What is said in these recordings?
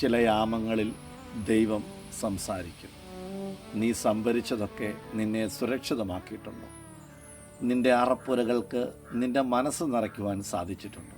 ചില യാമങ്ങളിൽ ദൈവം സംസാരിക്കും. നീ സംഭരിച്ചതൊക്കെ നിന്നെ സുരക്ഷിതമാക്കിയിട്ടുണ്ടോ. നിന്റെ അറപ്പുരകൾക്ക് നിന്റെ മനസ്സ് നിറയ്ക്കുവാൻ സാധിച്ചിട്ടുണ്ടോ.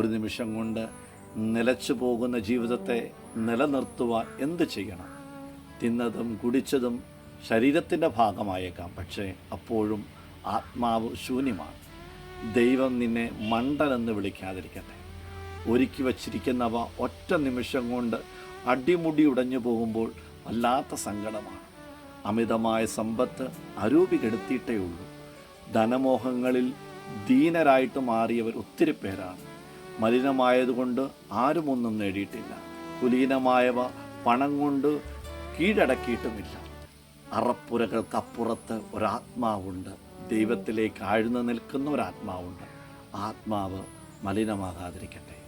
ഒരു നിമിഷം കൊണ്ട് നിലച്ചു പോകുന്ന ജീവിതത്തെ നിലനിർത്തുവാൻ എന്ത് ചെയ്യണം? തിന്നതും കുടിച്ചതും ശരീരത്തിന്റെ ഭാഗമായേക്കാം. പക്ഷേ അപ്പോഴും ആത്മാവ് ശൂന്യമാണ്. ദൈവം നിന്നെ മണ്ടനെന്ന് വിളിക്കാതിരിക്കട്ടെ. ഒരുക്കി വച്ചിരിക്കുന്നവ ഒറ്റ നിമിഷം കൊണ്ട് അടിമുടി ഉടഞ്ഞു പോകുമ്പോൾ വല്ലാത്ത സങ്കടമാണ്. അമിതമായ സമ്പത്ത് അരൂപികെടുത്തിയിട്ടേ ഉള്ളൂ. ധനമോഹങ്ങളിൽ ദീനരായിട്ട് മാറിയവർ ഒത്തിരി പേരാണ്. മലിനമായതുകൊണ്ട് ആരുമൊന്നും നേടിയിട്ടില്ല. കുലീനമായവ പണം കൊണ്ട് കീഴടക്കിയിട്ടുമില്ല. അറപ്പുരകൾക്കപ്പുറത്ത് ഒരാത്മാവുണ്ട്. ദൈവത്തിലേക്ക് ആഴ്ന്നു നിൽക്കുന്ന ഒരാത്മാവുണ്ട്. ആത്മാവ് മലിനമാകാതിരിക്കട്ടെ.